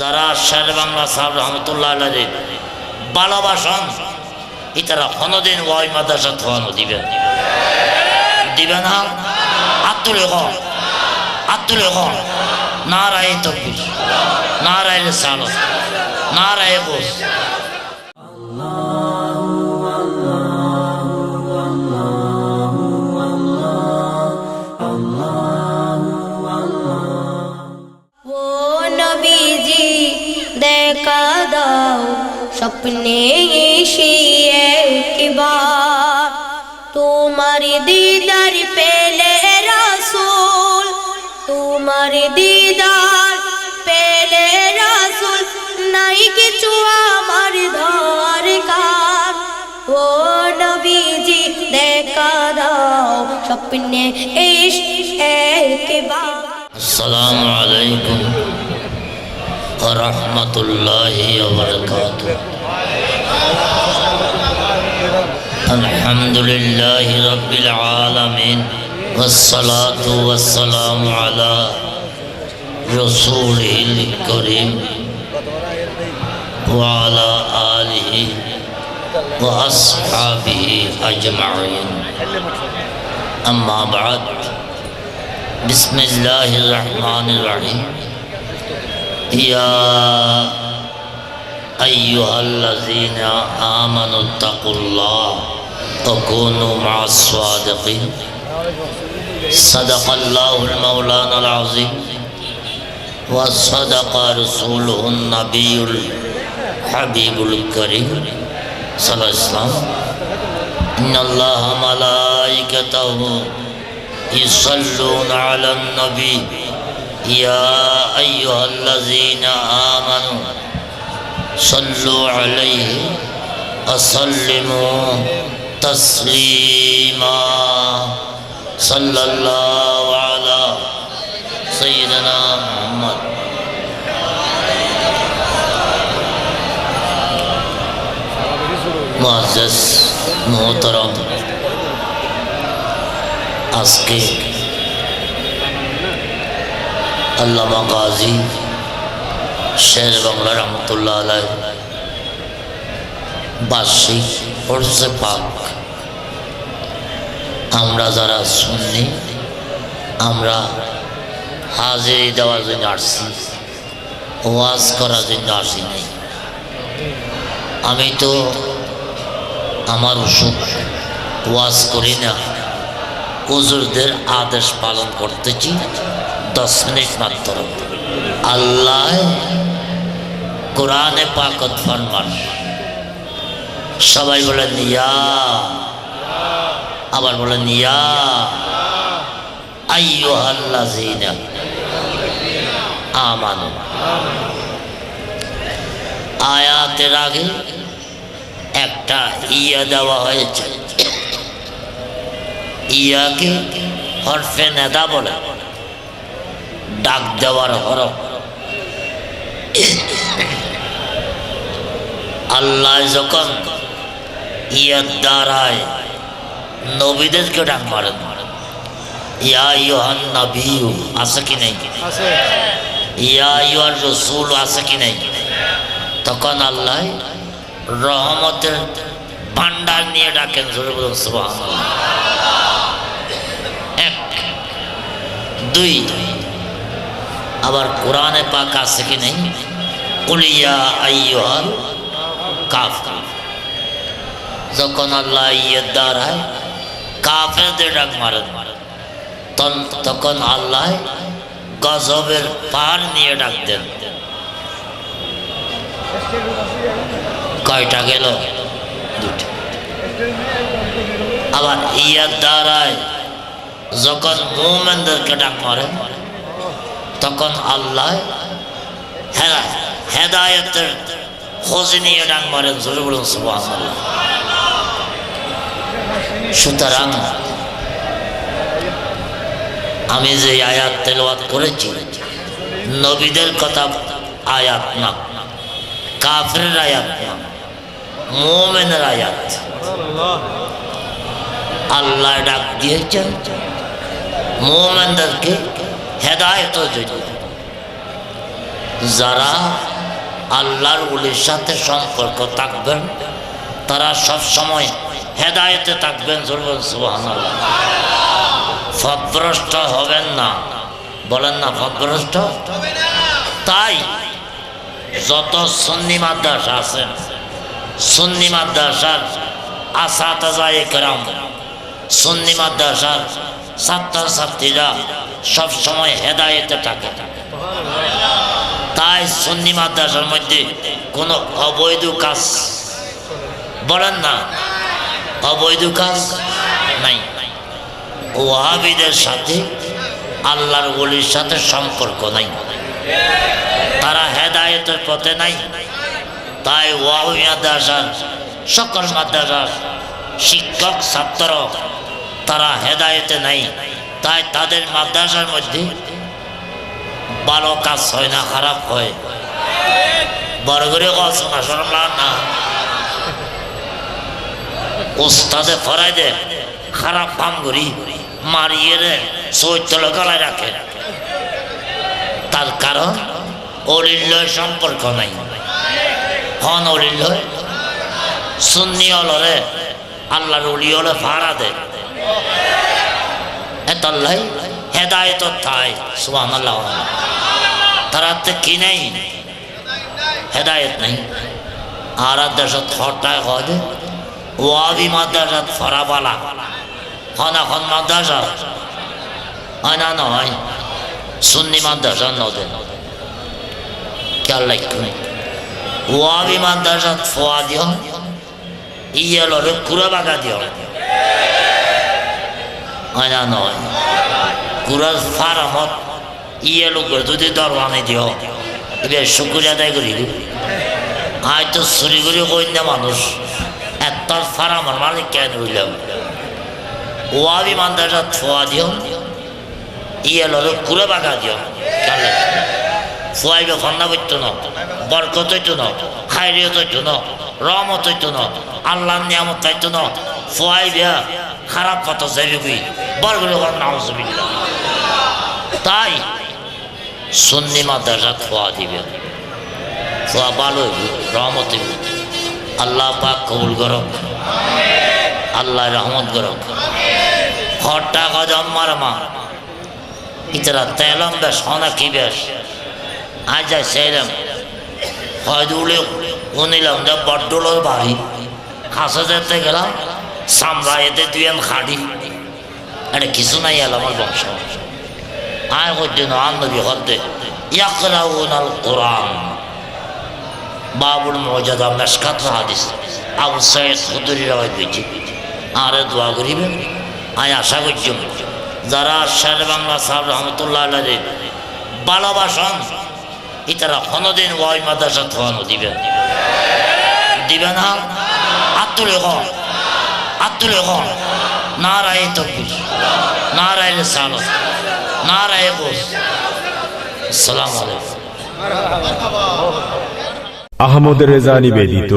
যারা শের বাংলা সাহেব রহমতুল্লাহ আলাইহির ভালোবাসন, ইতারা কোনোদিন ওই মাদ্রাসা থানো দিবেন দিবে না? আত্মুল হন রায় হন নারায় তকবির, নারায় সালত নারায় বোস। अपने ईशिए के बाद तुम्हारी दीदार पहले रसूल तुम्हारी दीदार पहले रसूल नहीं कि चुआ मर धार का। वो नबी जी देखा दाओ अपने السلام عليكم ورحمة الله وبركاته الحمد لله رب العالمين والصلاة والسلام على رسوله الكريم وعلى آله وأصحابه أجمعين أما بعد بسم الله الرحمن الرحيم يا أيها الذين آمنوا اتقوا الله وكونوا مع الصادقين. صدق الله المولانا العظيم وصدق رسوله النبي الحبيب الكريم صلى الله عليه وسلم. إن الله ملائكته يصلون على النبي. يا أيها الذين آمنوا صلو علیہ وسلموا تسلیما صلی اللہ علیہ سیدنا محمد معزز محترم آسکے علامہ غازی শের বাংলা রহমতুল্লাহ আলাই বার্ষিক ওরসে পাক। আমরা যারা শুননি আমরা হাজিরি দেওয়ার জন্য আসছি, ওয়াজ করার জন্য আসিনি আমি তো আমার অসুখ ওয়াজ করি না। হুজুরদের আদেশ পালন করতেছি, দশ মিনিট মাত্র। আল্লাহ কোরআনে পাকত ফরমান। সবাই বলেন, ইয়া। আবার বলেন, ইয়া। আইয়ুহাল্লাযীনা আমানু। আয়াতের আগে একটা ইয়া দেওয়া হয়েছে। ইয়াকে হরফে নেদা বলে, ডাক দেওয়ার হরফ। আল্লাহ যখন ইয়ার দ্বারায় নবীদেরকে ডাক মারেন ইয়া ইউহান নবিউ আছে কি নেই? ইয়া ইউহার রসুল আছে কি নেই? তখন আল্লাহ রহমতের ভান্ডার নিয়ে ডাকেন এক দুই আবার কোরআনে পাক আছে কি নেই? কুলিয়া আইয়ুহাল কাফ যখন আল্লাহ ইয়ের দ্বারায় কাফেরদের ডাক মারেন তখন আল্লাহ গজবের পার নিয়ে ডাক দেন। কয়টা গেল? দুটা আবার ইয়ার দ্বারায় যখন মোমেনদেরকে ডাক মারে, তখন আল্লাহ হেদায় হেদায়তের খোঁজ নিয়ে ডাক মারেন জোরে বলুন সুতরাং আমি যে আয়াত তেলাওয়াত করেছি, নবীদের কথা আয়াত না কাফের আয়াত না, মোমেনের আয়াত। আল্লাহ ডাক দিয়েছেন, মোমেনদেরকে হেদায়ত জন্য যারা আল্লাহর উলির সাথে সম্পর্ক থাকবেন। তারা সব সময় হেদায়েতে থাকবেন জরুর সুবহানাল্লাহ। ফদভ্রষ্ট হবেন না। বলেন না ফদভ্রষ্ট? তাই যত সুন্নি মাদ্রাসা আছে, সুন্নি মাদ্রাসার আসাতাজা একরাম সুন্নি মাদ্রাসার ছাত্রছাত্রীরা সব সময় হেদায়েতে থাকে। তাই সুন্নি মাদ্রাসার মধ্যে কোনো অবৈধ কাজ বলেন না। অবৈধ কাজ নাই। ওয়াহাবিদের সাথে আল্লাহর ওলির সাথে সম্পর্ক নাই। তারা হেদায়তের পথে নাই। তাই ওয়াহাবি মাদ্রাসার সকল মাদ্রাসার শিক্ষক, ছাত্র তারা হেদায়েতে নাই। তাই তাদের মাদ্রাসার মধ্যে ভালো কাজ হয় না, খারাপ হয়। বড় করে কষ্ট না সরম না। ওস্তাদে ফরাই দে, খারাপ কাম করি, মারিয়ে রে চৈতল গলায় রাখে। তার কারণ, অলিল্লয় সম্পর্ক নাই। হন অলিল্লয়, সুন্নি অলরে আল্লাহর অলি হলে ভাড়া দে এতল্লাই হেদায়ত থাই সুবান আল্লাহ তারা কি নেই? হেদায়ত নেই। আর দেশত হরটায় হয় ওয়াবি মাদ্রাসাত ফরাবালা। হন এখন মাদ্রাসা? হয় না নয় সুন্নি মাদ্রাসা নদে। খেয়াল রাখুন ওয়াবি মাদ্রাসাত ফোয়া দিও। ইয়েলরে কুড়া বাগা দিও। হয় না নয় কুড়ার ফারামত ইয়েলো করে, যদি দরবানে দিও। এবার শুকুরিয়া আদায় করি। আয় তো চুরি করে কই না মানুষ। এত ফারামার মালিক কেন হইলাম? ওয়াবি মান্দাটা থোয়া দিও। ইয়েলরে কুড়ে বাগা দিও। খেয়াল রাখুন ফুয়াইবে ফন্না বইতো না, বরকত হইতো না, খাইরিয়ত হইতো না, রহমত হইতো না, আল্লাহর নিয়ামত পাইতো না। ফুয়াইবে, খারাপ কথা যাইবি বরগুলো কর নাউজুবিল্লাহ তাই সুন্নি মাদ্রাসা খোয়া দিবে। খোয়া ভালো রহমত আল্লাহ পাক কবুল করো। আল্লাহ রহমত করো। হরটা গজম মারমা ইতরা তেলম বেশ হনা কি বেশ। আজ যাই সেইলাম হয়তো উড়ে উনিলাম যে বড্ডলোর বাড়ি কাছে যেতে গেলাম সামরা এতে দুই খাড়ি এটা কিছু নাই এলাম আমার বংশ। আয় করতে না আন্নবি হদ্দে ইয়াকরাউন আল কোরআন। বাবুল মজাদা মেশকাত হাদিস, আবু সৈয়দ খুদুরি রায় দিয়েছি। আরে দোয়া করিবেন, আমি আশা করছি, যারা শের বাংলা সাহেব রহমতুল্লাহ আল্লাহ ভালোবাসন, ইতারা কোনোদিন ওয়াই মাদ্রাসা থানো দিবেন দিবে না? আত্মলে হন আত্মলে হন না রায় তকবির না রায় সালত আহমদ রেজা নিবেদিত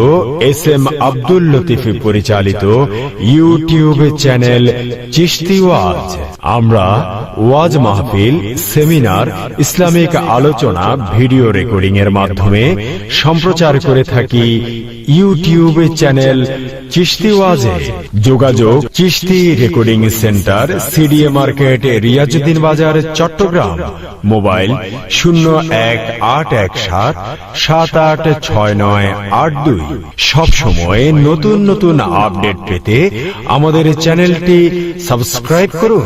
এস এম আব্দুল লতিফি পরিচালিত ইউটিউব চ্যানেল চিশতি ওয়াজ। আমরা ওয়াজ মাহফিল, সেমিনার, ইসলামিক আলোচনা, ভিডিও রেকর্ডিং এর মাধ্যমে সম্প্রচার করে থাকি ইউটিউব চ্যানেল চিশতি ওয়াজে যোগাযোগ Chishti recording centre CDA market Riazuddin Bazar Chittagong mobile শূন্য এক আট এক সাত সাত আট ছয় নয় আট দুই সব সময় নতুন নতুন আপডেট পেতে আমাদের চ্যানেলটি সাবস্ক্রাইব করুন।